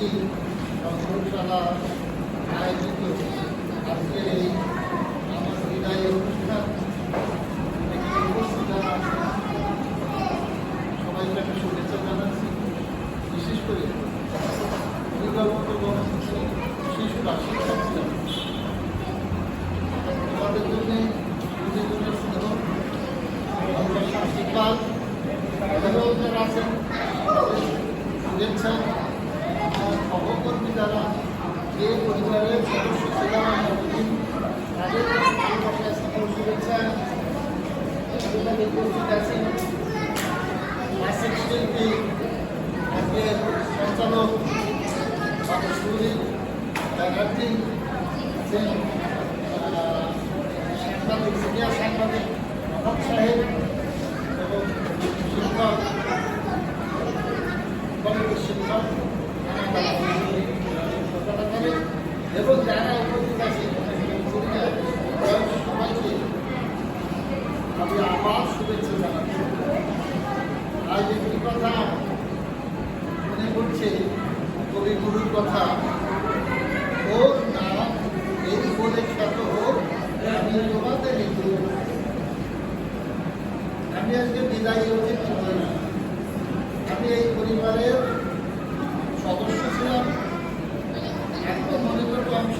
সংগ্রহশালা আয়োজিত আজকের এই আমার বিদায় অনুষ্ঠান সবাইকে শুভেচ্ছা জানাচ্ছি বিশেষ করে অভিভাবক শিশুরা শিক্ষার্থীরা তোমাদের জন্য নিজেদের স্নেহ আশীর্বাদ আছেন শুভেচ্ছা সহকর্মী যারা যে পরিবারের সদস্য ছিলাম তাদের শুভেচ্ছা উপস্থিত আছেন ক্লাসিক শিল্পী আজকের সঞ্চালক সুরীল ব্যানার্জি আছেন সাংবাদিক সিনিয়র সাংবাদিক রহমান সাহেব এবং শিক্ষক, কলেজের শিক্ষক আমি আজ একটি কথা মনে পড়ছে কথা হোক না এই বলে খ্যাত হোক আমি তোমাদের আমি আজকে বিদায় হতে আমি এই পরিবারের সদস্য ছিলাম এখন মনে করব আমি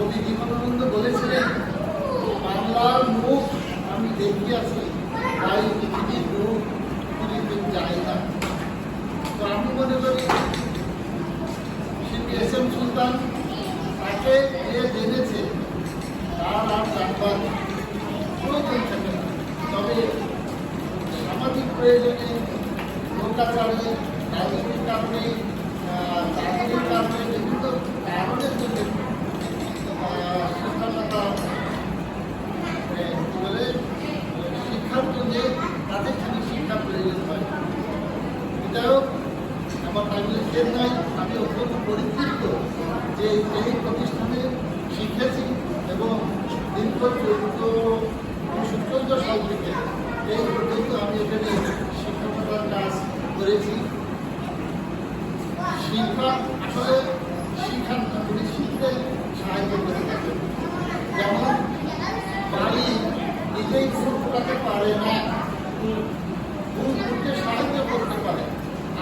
কবি জীবনানন্দ বলেছিলেন, বাংলার মুখ আমি দেখিয়াছি, তাই পৃথিবীর মুখ যায় না। তো আমি মনে করি শিল্পী এস এম সুলতান তাকে যে জেনেছে, তার আর জানবার প্রয়োজন থাকে না। তবে সামাজিক প্রয়োজনে লোকাচারে রাজনৈতিক কারণে চাকরির কারণে বিভিন্ন কারণের জন্য মানে বলে শিক্ষার জন্য তাদের খালি শিক্ষা প্রয়োজন হয় এটাও আমার ক্ষেত নয় আমি অত্যন্ত পরিতৃপ্ত যে এই প্রতিষ্ঠানে শিখেছি এবং দীর্ঘ চোদ্দ চোদ্দ সাল এই পর্যন্ত আমি এখানে শিক্ষকতার কাজ করেছি আসলে শিক্ষার না তিনি শিখতে সাহায্য করে যেমন বাড়ি নিজেই পারে না ফুল ফুটতে সাহায্য করতে পারে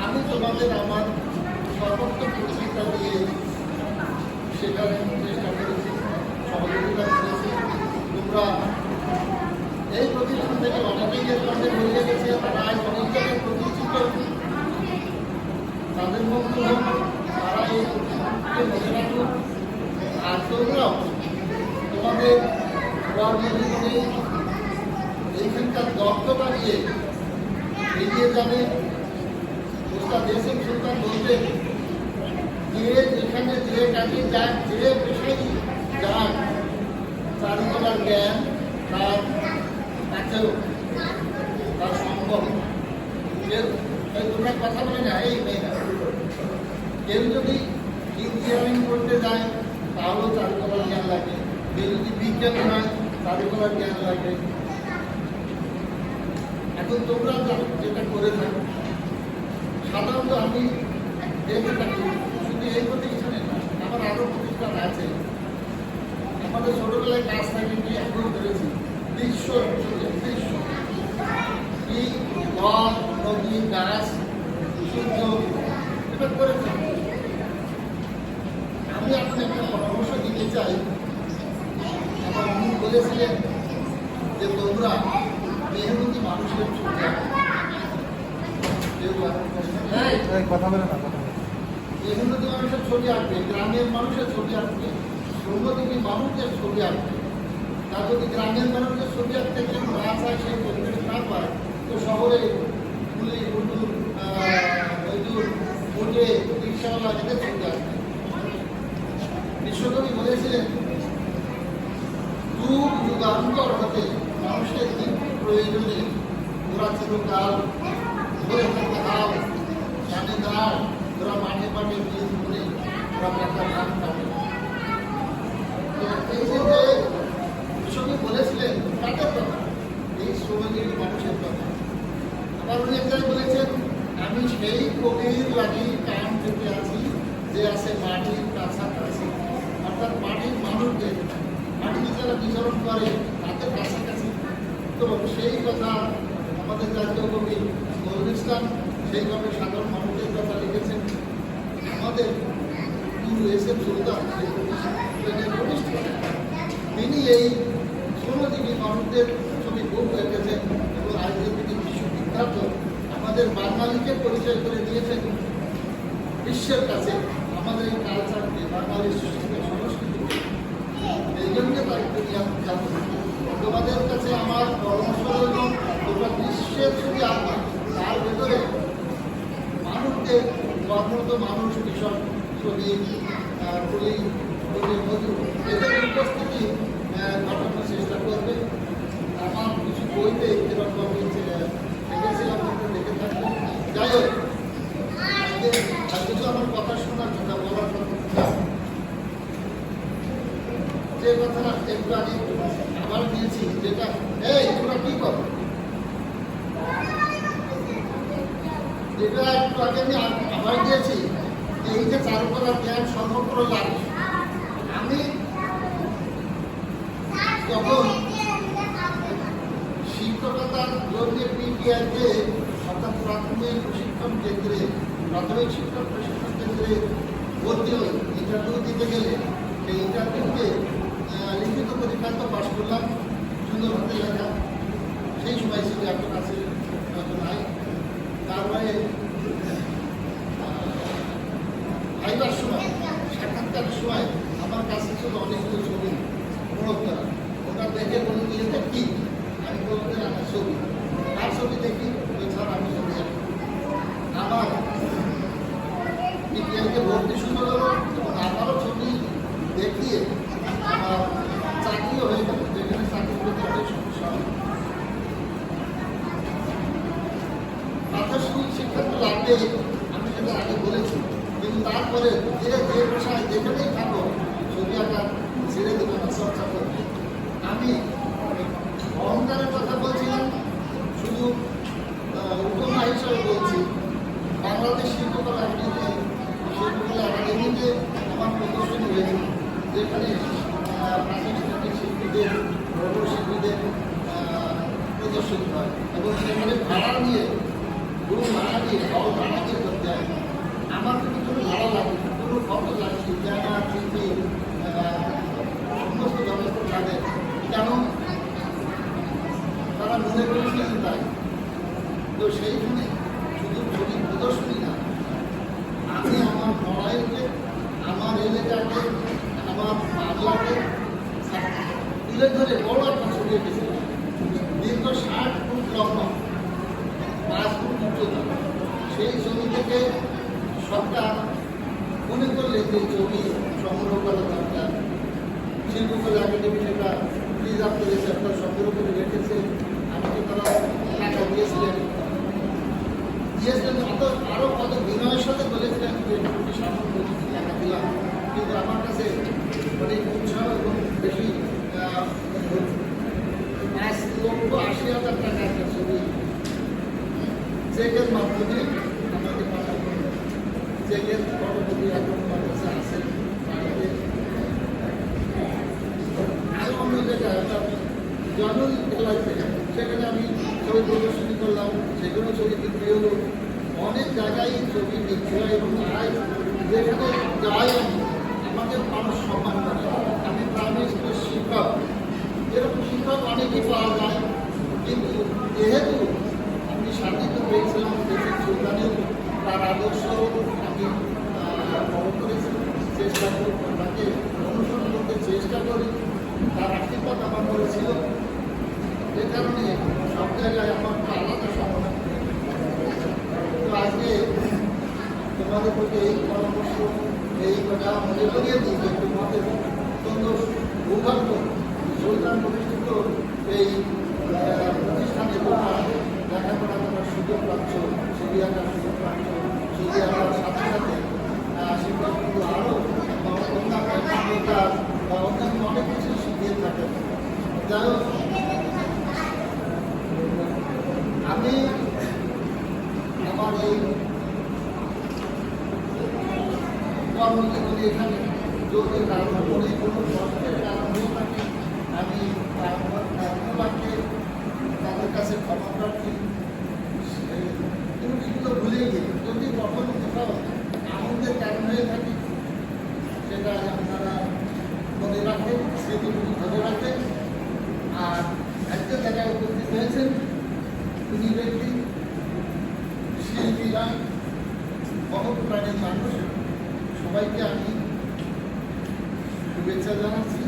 আমি তোমাদের আমার সর্বোচ্চ প্রচেষ্টা দিয়ে শেখার চেষ্টা করেছি সহযোগিতা করেছি তোমরা এই প্রতিষ্ঠান থেকে অনেকেই যে তোমাদের বেরিয়ে গেছে তারা অনেক জায়গায় প্রতিষ্ঠিত তাদের মধ্যে হোক তারা এই প্রতিষ্ঠানকে মনে রাখুক তোমাদের কর্মজীবনে এইখানকার এগিয়ে যাবে। ওস্তাদ এসএম সুলতান বলতেন যে যেখানে যে কাজে যাক, যে জ্ঞান তার কাছেও তার সম্ভব। কথা বলে না এই মেয়েরা। কেউ যদি ইঞ্জিনিয়ারিং করতে যায় তাহলেও চারুকলার জ্ঞান লাগে। কেউ যদি বিজ্ঞান হয় চারুকলার জ্ঞান লাগে। এখন তোমরা যেটা করে থাকো। সাধারণত আমি দেখে থাকি, শুধু এই প্রতিষ্ঠানে না, আমার আরও প্রতিষ্ঠান আছে। আমাদের ছোটবেলায় কাজ থাকে কি, এখন ধরেছি বিশ্ব বিশ্ব। জল নদী, গাছ, সূর্য এটা করে থাকি আমি এখন একটা পরামর্শ দিতে চাই। আমার উনি বলেছিলেন যে তোমরা মেহনতি মানুষের কথা বলে না। মেহনতি মানুষের ছবি আঁকবে গ্রামের মানুষের ছবি আঁকবে শ্রমজীবী মানুষের ছবি আঁকবে। তা যদি গ্রামের মানুষের ছবি আঁকতে কেউ না চায় সেই পরিবেশ না পায় তো শহরে পুলিশ হুজুর মজুর উঠে রিক্সাওয়ালা এদের ছবি আঁকবে। বিশ্বকবি বলেছিলেন যুগ যুগান্তর হতে মানুষের দিক প্রয়োজনে ওরা চিরকাল ধরে থাকতে হাল জানে দাঁড় ওরা মাঠে মাঠে বীজ করে ওরা পাতা ধান কাটে। এই যে বিশ্বকবি বলেছিলেন কাদের কথা। এই শ্রমজীবী মানুষের কথা। আবার উনি এক জায়গায় বলেছেন, আমি সেই কবির লাগি কায়ম থেকে আছি, যে আছে মাটির কাছাকাছি। অর্থাৎ মাটির মানুষদের মাটিতে যারা বিচরণ করে, তাদের কাছাকাছি। তো সেই কথা আমাদের জাতীয় কবি নজরুল ইসলাম সেইভাবে সাধারণ মানুষের কথা লিখেছেন। আমাদের তিনি এই শ্রমজীবী মানুষদের ছবি খুব রেখেছেন এবং আজকে তিনি বিশ্ববিখ্যাত, আমাদের বাঙালিকে পরিচয় করে দিয়েছেন। বিশ্বের কাছে আমাদের কালচারকে বাঙালির সৃষ্টিকে সংস্কৃতিকে এই জন্য তাই দুনিয়া বিখ্যাত তোমাদের কাছে আমার পরামর্শ রইল তোমরা বিশ্বের ছবি আঁকা তার ভেতরে মানুষদের কর্মরত মানুষ কৃষক শ্রমিক আহ, কুলি কুলি মজুর এদের উপস্থিতি আহ, ঘটানোর চেষ্টা করবে আমার কিছু বইতে এরকম আমি যে- দেখেছিলাম হয়তো দেখে থাকব যাই হোক আজকে আজকে তো আমার কথা শোনার কথা বলার কথা যে কথাটা একটু আগে আবার দিয়েছি, যেটা। এই, তোমরা কি করো? যেটা একটু আগে আমি আবার দিয়েছি এই যে চারুকলার জ্ঞান সর্বত্র লাগে আমি যখন শিক্ষকতার জন্য পিটিআইতে অর্থাৎ প্রাথমিক প্রশিক্ষণ কেন্দ্রে, প্রাথমিক শিক্ষক প্রশিক্ষণ কেন্দ্রে ভর্তি হই, ইন্টারভিউ দিতে গেলে সেই ইন্টারভিউতে লিখিত পরীক্ষা তো পাশ করলাম। সুন্দর হাতে লেখা সেই সময় ছিল এখন আছে হয়তো নাই। তারপরে ভাইবার সময়, সাক্ষাৎকারের সময় আমার কাছে ছিল অনেকগুলো ছবি প্রয়োগ ওটা দেখে বলুন এটা কি? আমি বলতে আমার ছবি। আর ছবি দেখি ওই ছাড়া আমি ছবি। আমার বিজ্ঞানকে ভর্তি শুরু হলো, এবং আমারও ছবি দেখিয়ে আমার প্রাথমিক শিক্ষা তো লাগবে আমি সেটা আগে বলেছি, কিন্তু তারপরে যে যে পেশায় যেখানেই থাকো ছবি আঁকা ছেড়ে দেবে না, চর্চা করবে আমি অহংকারের কথা বলছিলাম শুধু আহ, উপমা হিসাবে বলছি বাংলাদেশ শিল্পকলা একাডেমিতে শিল্পকলা একাডেমিতে আমার প্রদর্শনী হয়েছিল যেখানে আহ, প্রাচীন স্তরের শিল্পীদের বড় শিল্পীদের আহ, প্রদর্শনী হয় এবং সেখানে ভাড়া নিয়ে দিয়ে বড় ভাড়া দিয়ে করতে আমার কিন্তু কোনো ভালো লাগে কোনো ফটো লাগছে জানা চিনতে সমস্ত ব্যবস্থা থাকে কেন তারা মনে করেছিলেন তাই। তো সেইখানে শুধু ছবি প্রদর্শনী না আমি আমার লড়াইকে আমার এলাকাকে আমার বাংলাকে তুলে ধরে বড় একটা ছবি এঁকেছিলাম দীর্ঘ ষাট ফুট লম্বা পাঁচ ফুট উচ্চতা সেই ছবি থেকে সরকার যে ছবি সংগ্রহ করা দরকার শিল্পকলা একাডেমি সেটা প্রিজার্ভ করেছে একটা সংগ্রহ করে রেখেছে আমাকে তারা দিয়েছিলেন দিয়েছিলেন অত আরও কত বিনয়ের সাথে বলেছিলেন যে সামান্য টাকা দিলাম কিন্তু আমার কাছে অনেক উৎসাহ এবং বেশি পাঁচ লক্ষ আশি হাজার টাকা একটা ছবি চেকের মাধ্যমে আমাকে পাঠানো চেকের ফটোকপি এখন আমার কাছে আছে বাড়িতে আরও অন্য জায়গায় অর্থাৎ জনল খেলাতে সেখানে আমি ছবি প্রদর্শনী করলাম সেখানেও ছবি বিক্রি হলো। অনেক জায়গায় ছবি বিক্রি হয় এবং তারাই যেখানে যাই আমি আমাকে মানুষ সম্মান করে। আমি প্রাইমারি স্কুলের শিক্ষক। এরকম শিক্ষক অনেকই পাওয়া যায়। কিন্তু যেহেতু আমি স্বাধীন পেয়েছিলাম দেশের সুলতানের তার আদর্শ আমি ফলো করেছি, চেষ্টা করি তাকে অনুসরণ করতে চেষ্টা করি তার আশীর্বাদ আমার করেছিল এ কারণে সব জায়গায় আমার একটা আলাদা সম্মান প্রতি এই পরামর্শ, এই কথা মনে করিয়ে দিই যে তোমাদের অত্যন্ত সৌভাগ্য সুলতান প্রতিষ্ঠিত এই প্রতিষ্ঠানে লেখাপড়া করার সুযোগ পাচ্ছ, ছবি আঁকার সুযোগ পাচ্ছ, ছবি আঁকার সাথে সাথে শিক্ষকগুলো আরও অন্যান্য বা অন্যান্য অনেক কিছু শিখিয়ে থাকেন যাই আমি আমার এই কর্মজীবনে এখানে যোগের কারণ কোনো কষ্টের কারণ হয়ে থাকে আমি ধন্যবাদকে তাদের কাছে ক্ষমা প্রার্থী। ত্রুটিগুলো ভুলেই গেই যদি কখনো কোথাও আনন্দের কারণ হয়ে থাকে, সেটা আপনারা মনে রাখেন স্মৃতিগুলি ধরে রাখেন। আর একটা জায়গায় উপস্থিত হয়েছেন তিনি ব্যক্তি শিল্পীরা মহৎ প্রাণীর মানুষ। সবাইকে আমি শুভেচ্ছা জানাচ্ছি